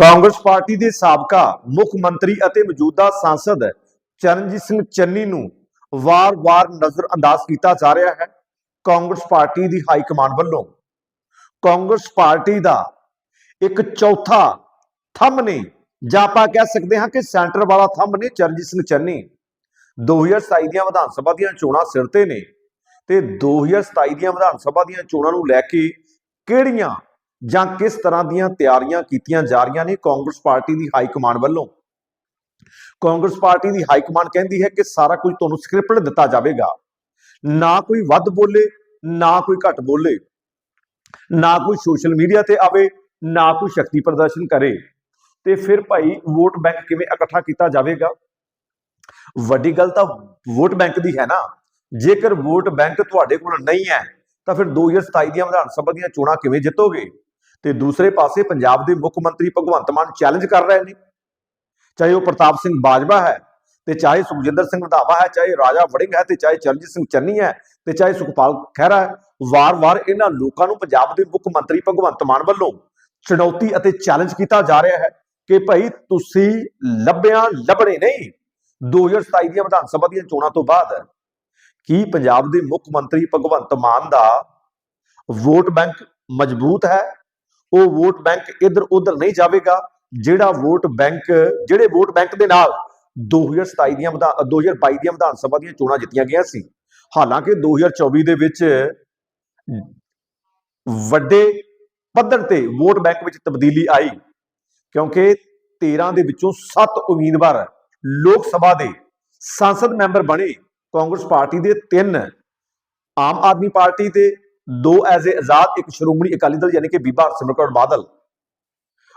Congress party ਦੇ ਸਾਬਕਾ ਮੁੱਖ ਮੰਤਰੀ ਅਤੇ ਮੌਜੂਦਾ ਸਾਂਸਦ ਚਰਨਜੀਤ ਸਿੰਘ ਚੰਨੀ ਨੂੰ ਵਾਰ-ਵਾਰ ਨਜ਼ਰਅੰਦਾਜ਼ ਕੀਤਾ ਜਾ ਰਿਹਾ ਹੈ ਕਾਂਗਰਸ ਪਾਰਟੀ ਦੀ ਹਾਈ ਕਮਾਂਡ ਵੱਲੋਂ। ਕਾਂਗਰਸ ਪਾਰਟੀ ਦਾ ਇੱਕ ਚੌਥਾ ਥੰਮ ਨੇ, ਜਾਂ ਆਪਾਂ ਕਹਿ ਸਕਦੇ ਹਾਂ ਕਿ ਸੈਂਟਰ ਵਾਲਾ ਥੰਮ ਨੇ ਚਰਨਜੀਤ ਸਿੰਘ ਚੰਨੀ। 2027 ਦੀਆਂ ਵਿਧਾਨ ਸਭਾ ਦੀਆਂ ਚੋਣਾਂ ਸਿਰ ਤੇ ਨੇ ਤੇ 2027 ਦੀਆਂ ਵਿਧਾਨ ਸਭਾ ਦੀਆਂ ਚੋਣਾਂ ਨੂੰ ਲੈ ਕੇ ਕਿਹੜੀਆਂ ਜਾਂ ਕਿਸ ਤਰ੍ਹਾਂ ਦੀਆਂ ਤਿਆਰੀਆਂ ਕੀਤੀਆਂ ਜਾ ਰਹੀਆਂ ਨੇ ਕਾਂਗਰਸ ਪਾਰਟੀ ਦੀ ਹਾਈ ਕਮਾਂਡ ਵੱਲੋਂ? ਕਾਂਗਰਸ ਪਾਰਟੀ ਦੀ ਹਾਈ ਕਮਾਂਡ ਕਹਿੰਦੀ ਹੈ ਕਿ ਸਾਰਾ ਕੁਝ ਤੁਹਾਨੂੰ ਸਕ੍ਰਿਪਟ ਦਿੱਤਾ ਜਾਵੇਗਾ। ਨਾ ਕੋਈ ਵੱਧ ਬੋਲੇ, ਨਾ ਕੋਈ ਘੱਟ ਬੋਲੇ। ਨਾ ਕੋਈ ਸੋਸ਼ਲ ਮੀਡੀਆ ਤੇ ਆਵੇ, ਨਾ ਕੋਈ ਸ਼ਕਤੀ ਪ੍ਰਦਰਸ਼ਨ ਕਰੇ। ਤੇ ਫਿਰ ਭਾਈ ਵੋਟ ਬੈਂਕ ਕਿਵੇਂ ਇਕੱਠਾ ਕੀਤਾ ਜਾਵੇਗਾ? ਵੱਡੀ ਗੱਲ ਤਾਂ ਵੋਟ ਬੈਂਕ ਦੀ ਹੈ ਨਾ। ਜੇਕਰ ਵੋਟ ਬੈਂਕ ਤੁਹਾਡੇ ਕੋਲ ਨਹੀਂ ਹੈ, ਤਾਂ ਫਿਰ 2027 ਦੀਆਂ ਵਿਧਾਨ ਸਭਾ ਦੀਆਂ ਚੋਣਾਂ ਕਿਵੇਂ ਜਿੱਤੋਗੇ? ਤੇ ਦੂਸਰੇ ਪਾਸੇ ਪੰਜਾਬ ਦੇ ਮੁੱਖ ਮੰਤਰੀ ਭਗਵੰਤ ਮਾਨ ਚੈਲੰਜ ਕਰ ਰਹੇ ਨੇ। ਚਾਹੇ ਉਹ ਪ੍ਰਤਾਪ ਸਿੰਘ ਬਾਜਵਾ ਹੈ ਤੇ ਚਾਹੇ ਸੁਖਜਿੰਦਰ ਸਿੰਘ ਰੰਧਾਵਾ ਹੈ, ਚਾਹੇ ਰਾਜਾ ਵੜਿੰਗ ਹੈ ਤੇ ਚਾਹੇ ਚਰਨਜੀਤ ਸਿੰਘ ਚੰਨੀ ਹੈ ਤੇ ਚਾਹੇ ਸੁਖਪਾਲ ਖਹਿਰਾ ਹੈ, ਵਾਰ-ਵਾਰ ਇਹਨਾਂ ਲੋਕਾਂ ਨੂੰ ਪੰਜਾਬ ਦੇ ਮੁੱਖ ਮੰਤਰੀ ਭਗਵੰਤ ਮਾਨ ਵੱਲੋਂ ਚੁਣੌਤੀ ਅਤੇ ਚੈਲੰਜ ਕੀਤਾ ਜਾ ਰਿਹਾ ਹੈ ਕਿ ਭਾਈ ਤੁਸੀਂ ਲੱਭਿਆਂ, ਲੱਭਣੇ ਨਹੀਂ। 2027 ਦੀਆਂ ਵਿਧਾਨ ਸਭਾ ਦੀਆਂ ਚੋਣਾਂ ਤੋਂ ਬਾਅਦ ਕੀ ਪੰਜਾਬ ਦੇ ਮੁੱਖ ਮੰਤਰੀ ਭਗਵੰਤ ਮਾਨ ਦਾ ਵੋਟ ਬੈਂਕ ਮਜ਼ਬੂਤ ਹੈ? ਉਹ ਵੋਟ ਬੈਂਕ ਇੱਧਰ ਉੱਧਰ ਨਹੀਂ ਜਾਵੇਗਾ, ਜਿਹੜਾ ਵੋਟ ਬੈਂਕ, ਜਿਹੜੇ ਵੋਟ ਬੈਂਕ ਦੇ ਨਾਲ 2027 ਦੀਆਂ ਵਿਧਾਨ 2022 ਦੀਆਂ ਵਿਧਾਨ ਸਭਾ ਦੀਆਂ ਚੋਣਾਂ ਜਿੱਤੀਆਂ ਗਈਆਂ ਸੀ। ਹਾਲਾਂਕਿ 2024 ਦੇ ਵਿੱਚ ਵੱਡੇ ਪੱਧਰ ਤੇ ਵੋਟ ਬੈਂਕ ਵਿੱਚ ਤਬਦੀਲੀ ਆਈ, ਕਿਉਂਕਿ 13 ਦੇ ਵਿੱਚੋਂ 7 ਉਮੀਦਵਾਰ ਲੋਕ ਸਭਾ ਦੇ ਸੰਸਦ ਮੈਂਬਰ ਬਣੇ। ਕਾਂਗਰਸ ਪਾਰਟੀ ਦੇ ਤਿੰਨ, ਆਮ ਆਦਮੀ ਪਾਰਟੀ ਦੇ ਦੋ ਐਜ਼ ਏ ਆਜ਼ਾਦ ਇੱਕ ਸ਼੍ਰੋਮਣੀ ਅਕਾਲੀ ਦਲ ਯਾਨੀ ਕਿ ਬੀਬਾ ਹਰਸਿਮਰਤ ਕੌਰ ਬਾਦਲ।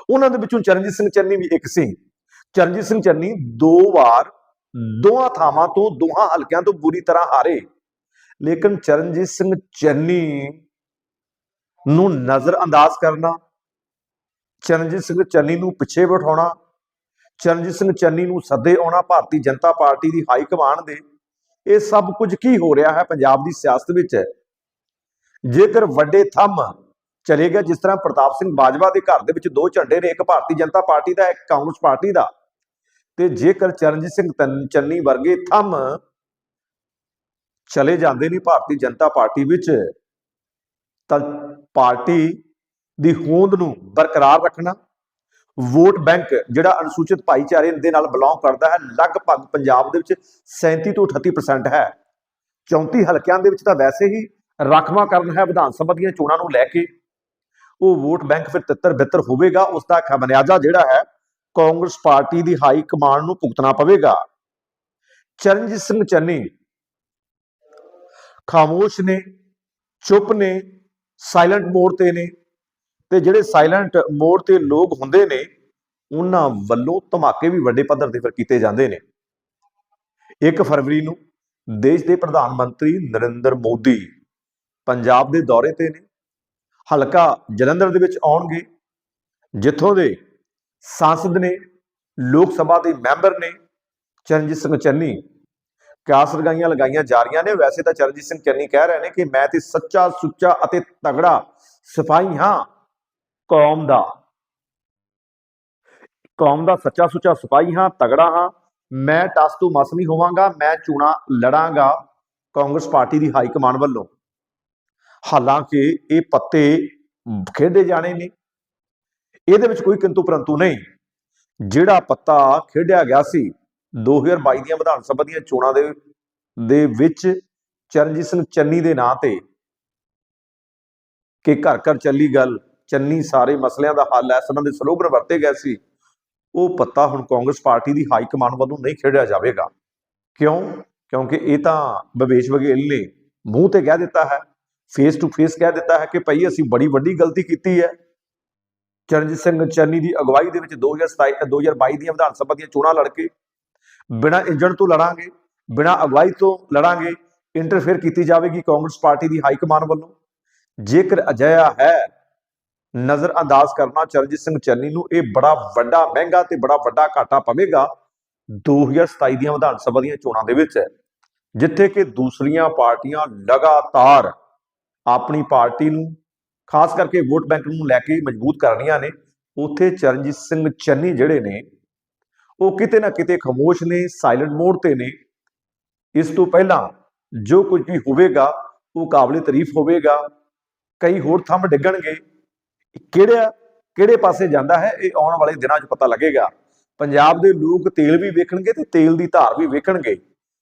ਉਹਨਾਂ ਦੇ ਵਿੱਚੋਂ ਚਰਨਜੀਤ ਸਿੰਘ ਚੰਨੀ ਵੀ ਇੱਕ ਸੀ। ਚਰਨਜੀਤ ਸਿੰਘ ਚੰਨੀ ਦੋ ਵਾਰ ਦੋਹਾਂ ਥਾਵਾਂ ਤੋਂ ਦੋਹਾਂ ਹਲਕਿਆਂ ਤੋਂ ਬੁਰੀ ਤਰ੍ਹਾਂ ਹਾਰੇ। ਲੇਕਿਨ ਚਰਨਜੀਤ ਸਿੰਘ ਚੰਨੀ ਨੂੰ ਨਜ਼ਰ ਅੰਦਾਜ਼ ਕਰਨਾ ਚਰਨਜੀਤ ਸਿੰਘ ਚੰਨੀ ਨੂੰ ਪਿੱਛੇ ਬਿਠਾਉਣਾ ਚਰਨਜੀਤ ਸਿੰਘ ਚੰਨੀ ਨੂੰ ਸੱਦੇ ਆਉਣਾ ਭਾਰਤੀ ਜਨਤਾ ਪਾਰਟੀ ਦੀ ਹਾਈ ਕਮਾਂਡ ਦੇ ਇਹ ਸਭ ਕੁਝ ਕੀ ਹੋ ਰਿਹਾ ਹੈ ਪੰਜਾਬ ਦੀ ਸਿਆਸਤ ਵਿੱਚ? ਜੇਕਰ ਵੱਡੇ ਥੰਮ ਚਲੇ ਗਿਆ ਜਿਸ ਤਰ੍ਹਾਂ ਪ੍ਰਤਾਪ ਸਿੰਘ ਬਾਜਵਾ ਦੇ ਘਰ ਦੇ ਵਿੱਚ ਦੋ ਝੰਡੇ ਨੇ, ਇੱਕ ਭਾਰਤੀ ਜਨਤਾ ਪਾਰਟੀ ਦਾ, ਇੱਕ ਕਾਂਗਰਸ ਪਾਰਟੀ ਦਾ, ਤੇ ਜੇਕਰ ਚਰਨਜੀਤ ਸਿੰਘ ਚੰਨੀ ਵਰਗੇ ਥੰਮ ਚਲੇ ਜਾਂਦੇ ਨੇ ਭਾਰਤੀ ਜਨਤਾ ਪਾਰਟੀ ਵਿੱਚ, ਤਾਂ ਪਾਰਟੀ ਦੀ ਹੋਂਦ ਨੂੰ ਬਰਕਰਾਰ ਰੱਖਣਾ, ਵੋਟ ਬੈਂਕ ਜਿਹੜਾ ਅਨੁਸੂਚਿਤ ਭਾਈਚਾਰੇ ਦੇ ਨਾਲ ਬਿਲੋਂਗ ਕਰਦਾ ਹੈ, ਲਗਭਗ ਪੰਜਾਬ ਦੇ ਵਿੱਚ 37 ਤੋਂ 38% ਹੈ। 34 ਹਲਕਿਆਂ ਦੇ ਵਿੱਚ ਤਾਂ ਵੈਸੇ ਹੀ ਰਾਖਵਾਂ ਕਰਨ ਹੈ ਵਿਧਾਨ ਸਭਾ ਦੀਆਂ ਚੋਣਾਂ ਨੂੰ ਲੈ ਕੇ। ਉਹ ਵੋਟ ਬੈਂਕ ਫਿਰ ਤਿੱਤਰ ਬਿੱਤਰ ਹੋਵੇਗਾ, ਉਸ ਦਾ ਖਮਿਆਜ਼ਾ ਜਿਹੜਾ ਹੈ, ਕਾਂਗਰਸ ਪਾਰਟੀ ਦੀ ਹਾਈ ਕਮਾਂਡ ਨੂੰ ਭੁਗਤਣਾ ਪਵੇਗਾ। ਚਰਨਜੀਤ ਸਿੰਘ ਚੰਨੀ ਖਾਮੋਸ਼ ਨੇ, ਚੁੱਪ ਨੇ, ਸਾਇਲੈਂਟ ਮੋਡ ਤੇ ਨੇ ਤੇ ਜਿਹੜੇ ਸਾਇਲੈਂਟ ਮੋਡ ਤੇ ਲੋਕ ਹੁੰਦੇ ਨੇ, ਉਹਨਾਂ ਵੱਲੋਂ ਧਮਾਕੇ ਵੀ ਵੱਡੇ ਪੱਧਰ ਤੇ ਫਿਰ ਕੀਤੇ ਜਾਂਦੇ ਨੇ। 1 ਫਰਵਰੀ ਨੂੰ ਦੇਸ਼ ਦੇ ਪ੍ਰਧਾਨ ਮੰਤਰੀ ਨਰਿੰਦਰ ਮੋਦੀ ਪੰਜਾਬ ਦੇ ਦੌਰੇ ਤੇ ਨੇ। ਹਲਕਾ ਜਲੰਧਰ ਦੇ ਵਿੱਚ ਆਉਣਗੇ। ਜਿੱਥੋਂ ਦੇ ਸੰਸਦ ਨੇ, ਲੋਕ ਸਭਾ ਦੇ ਮੈਂਬਰ ਨੇ ਚਰਨਜੀਤ ਸਿੰਘ ਚੰਨੀ। ਕਿਆਸ ਲਗਾਈਆਂ ਲਗਾਈਆਂ ਜਾ ਰਹੀਆਂ ਨੇ। ਵੈਸੇ ਤਾਂ ਚਰਨਜੀਤ ਸਿੰਘ ਚੰਨੀ ਕਹਿ ਰਹੇ ਨੇ ਕਿ ਮੈਂ ਤੇ ਸੱਚਾ, ਸੁੱਚਾ ਅਤੇ ਤਗੜਾ ਸਿਪਾਹੀ ਹਾਂ। ਕੌਮ ਦਾ। ਕੌਮ ਦਾ ਸੱਚਾ, ਸੁੱਚਾ ਸਿਪਾਹੀ ਹਾਂ, ਤਗੜਾ ਹਾਂ। ਮੈਂ ਟਸ ਤੋਂ ਮਸ ਨਹੀਂ ਹੋਵਾਂਗਾ। ਮੈਂ ਚੋਣਾਂ ਲੜਾਂਗਾ। ਕਾਂਗਰਸ ਪਾਰਟੀ ਦੀ ਹਾਈ ਕਮਾਂਡ ਵੱਲੋਂ। ਹਾਲਾਂਕਿ ਇਹ ਪੱਤੇ ਖੇਡੇ ਜਾਣੇ ਨੇ। ਇਹਦੇ ਵਿੱਚ ਕੋਈ ਕਿੰਤੂ ਪਰੰਤੂ ਨਹੀਂ। ਜਿਹੜਾ ਪੱਤਾ ਖੇਡਿਆ ਗਿਆ ਸੀ 2022 ਦੀਆਂ ਵਿਧਾਨ ਸਭਾ ਦੀਆਂ ਚੋਣਾਂ ਦੇ ਦੇ ਵਿੱਚ ਚਰਨਜੀਤ ਸਿੰਘ ਚੰਨੀ ਦੇ ਨਾਂ ਤੇ ਕਿ ਘਰ ਘਰ ਚੱਲੀ ਗੱਲ ਚੰਨੀ ਸਾਰੇ ਮਸਲਿਆਂ ਦਾ ਹੱਲ ਹੈ ਇਸ ਦੇ ਸਲੋਗਨ ਵਰਤੇ ਗਏ ਸੀ। ਉਹ ਪੱਤਾ ਹੁਣ ਕਾਂਗਰਸ ਪਾਰਟੀ ਦੀ ਹਾਈ ਕਮਾਂਡ ਵੱਲੋਂ ਨਹੀਂ ਖੇਡਿਆ ਜਾਵੇਗਾ। ਕਿਉਂ? ਕਿਉਂਕਿ ਇਹ ਤਾਂ ਭਵੇਸ਼ ਬਘੇਲ ਨੇ ਮੂੰਹ ਤੇ ਕਹਿ ਦਿੱਤਾ ਹੈ। ਫੇਸ ਟੂ ਫੇਸ ਕਹਿ ਦਿੱਤਾ ਹੈ ਕਿ ਭਾਈ ਅਸੀਂ ਬੜੀ ਵੱਡੀ ਗਲਤੀ ਕੀਤੀ ਹੈ। ਚਰਨਜੀਤ ਸਿੰਘ ਚੰਨੀ ਦੀ ਅਗਵਾਈ ਦੇ ਵਿੱਚ 2027 2022 ਦੀਆਂ ਵਿਧਾਨ ਸਭਾ ਦੀਆਂ ਚੋਣਾਂ ਲੜ ਕੇ, ਬਿਨਾਂ ਇੰਜਣ ਤੋਂ ਲੜਾਂਗੇ, ਬਿਨਾਂ ਅਗਵਾਈ ਤੋਂ ਲੜਾਂਗੇ ਇੰਟਰਫੇਅਰ ਕੀਤੀ ਜਾਵੇਗੀ ਕਾਂਗਰਸ ਪਾਰਟੀ ਦੀ ਹਾਈ ਕਮਾਨ ਵੱਲੋਂ। ਜੇਕਰ ਅਜਿਹਾ ਹੈ ਨਜ਼ਰ ਅੰਦਾਜ਼ ਕਰਨਾ ਚਰਨਜੀਤ ਸਿੰਘ ਚੰਨੀ ਨੂੰ ਇਹ ਬੜਾ ਵੱਡਾ ਮਹਿੰਗਾ ਤੇ ਬੜਾ ਵੱਡਾ ਘਾਟਾ ਪਵੇਗਾ 2027 ਦੀਆਂ ਵਿਧਾਨ ਸਭਾ ਦੀਆਂ ਚੋਣਾਂ ਦੇ ਵਿੱਚ, ਜਿੱਥੇ ਕਿ ਦੂਸਰੀਆਂ ਪਾਰਟੀਆਂ ਲਗਾਤਾਰ ਆਪਣੀ ਪਾਰਟੀ ਨੂੰ, ਖਾਸ ਕਰਕੇ ਵੋਟ ਬੈਂਕ ਨੂੰ ਲੈ ਕੇ ਮਜ਼ਬੂਤ ਕਰਨੀਆਂ ਨੇ। ਉੱਥੇ ਚਰਨਜੀਤ ਸਿੰਘ ਚੰਨੀ ਜਿਹੜੇ ਨੇ, ਉਹ ਕਿਤੇ ਨਾ ਕਿਤੇ ਖਮੋਸ਼ ਨੇ ਸਾਇਲੈਂਟ ਮੋਡ ਤੇ ਨੇ। ਇਸ ਤੋਂ ਪਹਿਲਾਂ ਜੋ ਕੁਝ ਵੀ ਹੋਵੇਗਾ, ਉਹ ਕਾਬਲੇ ਤਾਰੀਫ ਹੋਵੇਗਾ। ਕਈ ਹੋਰ ਥੰਮ ਡਿੱਗਣਗੇ। ਕਿਹੜਾ, ਕਿਹੜੇ ਪਾਸੇ ਜਾਂਦਾ ਹੈ, ਇਹ ਆਉਣ ਵਾਲੇ ਦਿਨਾਂ 'ਚ ਪਤਾ ਲੱਗੇਗਾ। ਪੰਜਾਬ ਦੇ ਲੋਕ ਤੇਲ ਵੀ ਵੇਖਣਗੇ ਤੇ ਤੇਲ ਦੀ ਧਾਰ ਵੀ ਵੇਖਣਗੇ।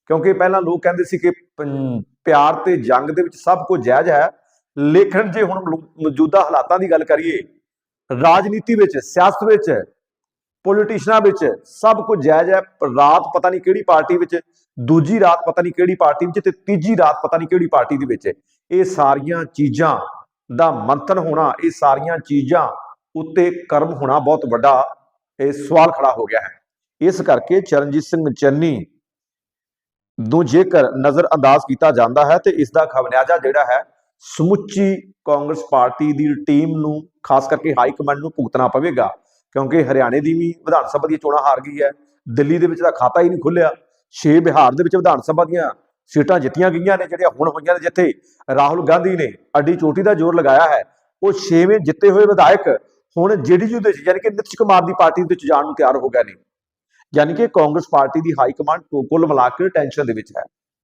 ਕਿਉਂਕਿ ਪਹਿਲਾਂ ਲੋਕ ਕਹਿੰਦੇ ਸੀ ਕਿ ਪੰ- ਪਿਆਰ ਤੇ ਜੰਗ ਦੇ ਵਿੱਚ ਸਭ ਕੁਝ ਜਾਇਜ਼ ਹੈ। ਲੇਕਿਨ ਜੇ ਹੁਣ ਮੌਜੂਦਾ ਹਾਲਾਤਾਂ ਦੀ ਗੱਲ ਕਰੀਏ, ਰਾਜਨੀਤੀ ਵਿੱਚ, ਸਿਆਸਤ ਵਿੱਚ ਪੋਲੀਟੀਸ਼ੀਅਨਾਂ ਵਿੱਚ ਸਭ ਕੁਝ ਜਾਇਜ਼ ਹੈ। ਰਾਤ ਪਤਾ ਨਹੀਂ ਕਿਹੜੀ ਪਾਰਟੀ ਵਿੱਚ, ਦੂਜੀ ਰਾਤ ਪਤਾ ਨਹੀਂ ਕਿਹੜੀ ਪਾਰਟੀ ਵਿੱਚ ਤੇ ਤੀਜੀ ਰਾਤ ਪਤਾ ਨਹੀਂ ਕਿਹੜੀ ਪਾਰਟੀ ਦੇ ਵਿੱਚ। ਇਹ ਸਾਰੀਆਂ ਚੀਜ਼ਾਂ ਦਾ ਮੰਥਨ ਹੋਣਾ, ਇਹ ਸਾਰੀਆਂ ਚੀਜ਼ਾਂ ਉੱਤੇ ਕਰਮ ਹੋਣਾ ਬਹੁਤ ਵੱਡਾ ਇਹ ਸਵਾਲ ਖੜਾ ਹੋ ਗਿਆ ਹੈ। ਇਸ ਕਰਕੇ ਚਰਨਜੀਤ ਸਿੰਘ ਚੰਨੀ ਨੂੰ ਜੇਕਰ ਨਜ਼ਰ ਅੰਦਾਜ਼ ਕੀਤਾ ਜਾਂਦਾ ਹੈ, ਤੇ ਇਸ ਦਾ ਖਮਿਆਜਾ ਜਿਹੜਾ ਹੈ, ਸਮੁੱਚੀ ਕਾਂਗਰਸ ਪਾਰਟੀ ਦੀ ਟੀਮ ਨੂੰ, ਖਾਸ ਕਰਕੇ ਹਾਈ ਕਮਾਂਡ ਨੂੰ ਭੁਗਤਣਾ ਪਵੇਗਾ। ਕਿਉਂਕਿ ਹਰਿਆਣੇ ਦੀ ਵੀ ਵਿਧਾਨ ਸਭਾ ਦੀ ਚੋਣਾਂ ਹਾਰ ਗਈ ਹੈ, ਦਿੱਲੀ ਦੇ ਵਿੱਚ ਤਾਂ ਖਾਤਾ ਹੀ ਨਹੀਂ ਖੁੱਲਿਆ। ਛੇ ਬਿਹਾਰ ਦੇ ਵਿੱਚ ਵਿਧਾਨ ਸਭਾ ਦੀਆਂ ਸੀਟਾਂ ਜਿੱਤੀਆਂ ਗਈਆਂ ਨੇ, ਜਿਹੜੀਆਂ ਹੁਣ ਹੋਈਆਂ ਨੇ, ਜਿੱਥੇ ਰਾਹੁਲ ਗਾਂਧੀ ਨੇ ਅੱਡੀ ਚੋਟੀ ਦਾ ਜ਼ੋਰ ਲਗਾਇਆ ਹੈ। ਉਹ ਛੇਵੇਂ ਜਿੱਤੇ ਹੋਏ ਵਿਧਾਇਕ ਹੁਣ ਜੇਡੀਯੂ ਦੇ ਵਿੱਚ, ਯਾਨੀ ਕਿ ਨਿਤਿਸ਼ ਕੁਮਾਰ ਦੀ ਪਾਰਟੀ ਦੇ ਵਿੱਚ ਜਾਣ ਨੂੰ ਤਿਆਰ ਹੋ ਗਏ ਨੇ। ਯਾਨੀ ਕਿ ਕਾਂਗਰਸ ਪਾਰਟੀ ਦੀ ਹਾਈ ਕਮਾਂਡ ਕੁੱਲ ਮਿਲਾ ਕੇ ਟੈਨਸ਼ਨ ਦੇ ਵਿੱਚ ਹੈ।